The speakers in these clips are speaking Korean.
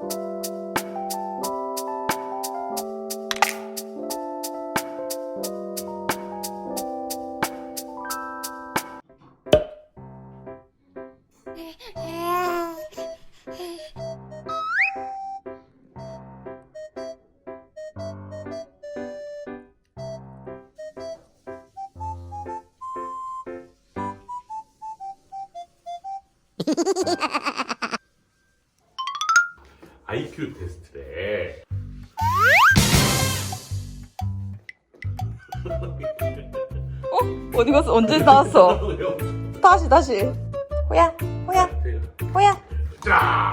Ha ha ha ha! IQ 테스트래. 어? 어디 갔어? 언제 나왔어? 다시 다시. 호야, 호야, 호야. 쫙.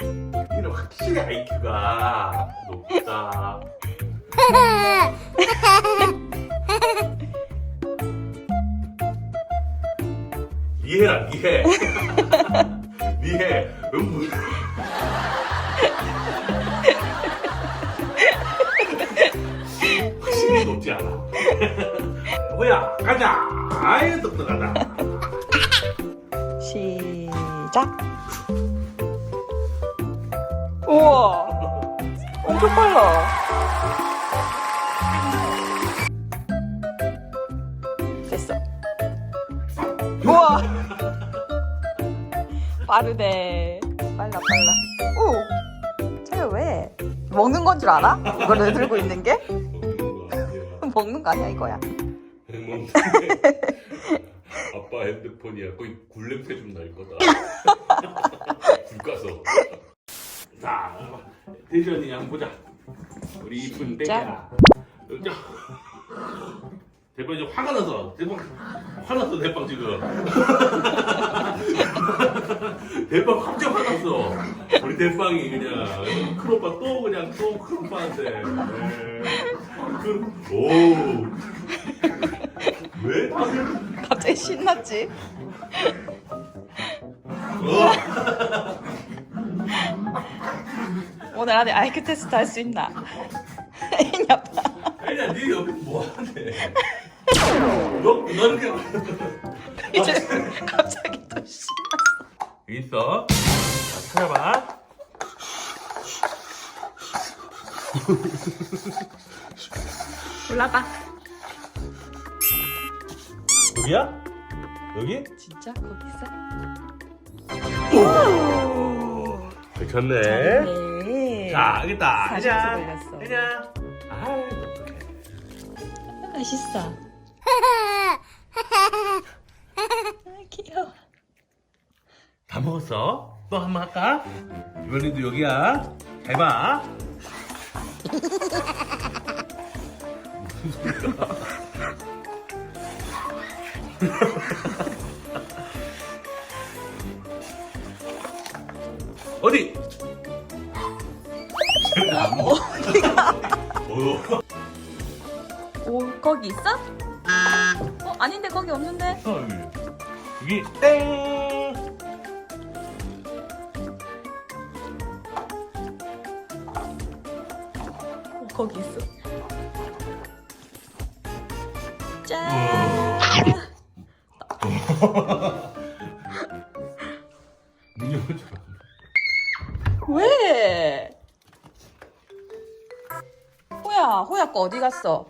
이는 확실히 IQ가 높다. 이해라 이해. 확실히 높지 않아. 뭐야 가자. 아이 똑똑하다. 시작. 우와, 엄청 빨라. 됐어. 우와, 빠르네. 빨라 빨라. 오, 쟤 왜? 먹는 건 줄 알아? 이거를 들고 있는 게? 먹는 거 아니야. 이거야. 아빠 핸드폰이야. 거의 굴냄새 좀 날 거다. 불 까서. 자, 대전이 양 보자. 우리 이쁜. 자, 대빵 이제 화가 나서 대빵 화났어 대빵 지금. 대빵 갑자기 화났어. 우리 대빵이 그냥 큰 오빠 또 그냥 또 큰 오빠한테. 에, 그, 오. 왜 다들 갑자기 신났지? 어? 오늘 안에 아이큐 테스트 할 수 있나? 애인이 아빠. 아니야, 네 여기 뭐 하네? 너, 너는 그냥 올라봐. 여기야? 여기? 진짜 거기 있어? 괜찮네. 네. 자, 여기 있다. 사진에서. 걸렸어. 가자. 아이, 어떡해. 맛있어. 아, 귀여워. 다 먹었어? 또 한 번 할까? 이번에도 여기야. 잘 봐. 무슨 소리야? 어디? 안 먹어. 어, 오, 거기 있어? 어, 아닌데 거기 없는데? 어. 여기 땡. 거기 있어. 짠. 왜? 호야, 호야 거 어디 갔어?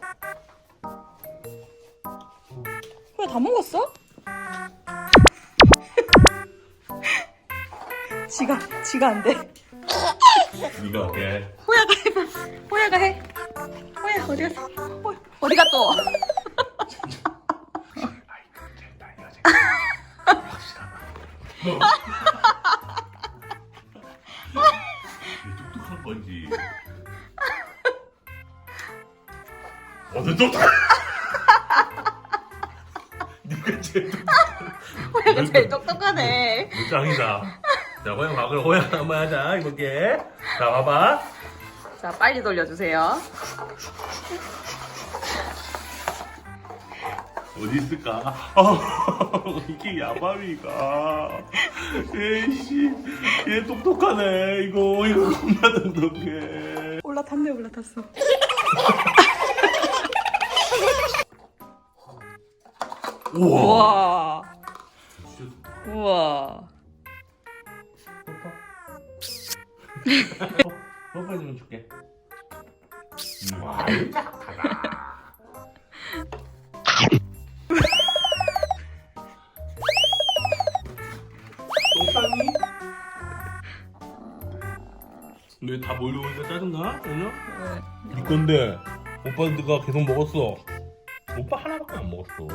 호야 다 먹었어? 지가, 지가 안 돼. 네가 해. 호야가 해봐. 호야가 해. 호야 어디 갔어? 호? 너. 왜 똑똑한 건지. 어느 똑똑? 네가 제일 똑똑. 호야가 제일 똑똑하네. 짱이다. 자, 호영 봐. 그럼 호영 한번 하자. 이볼게. 자, 봐봐. 자, 빨리 돌려주세요. 어디 있을까? 아, 이게 야밤이가. 에이씨, 얘 똑똑하네. 이거, 이거 겁나 똑똑해. 올라탔네, 올라탔어. 우와. 우와. 우와. 뽀뽀해 주면 줄게. 음, 와, 착하다. 똥 쌌니? 너다 몰려오니까 짜증나? 오늘? 네 건데 오빠가 계속 먹었어. 오빠 하나밖에 안 먹었어.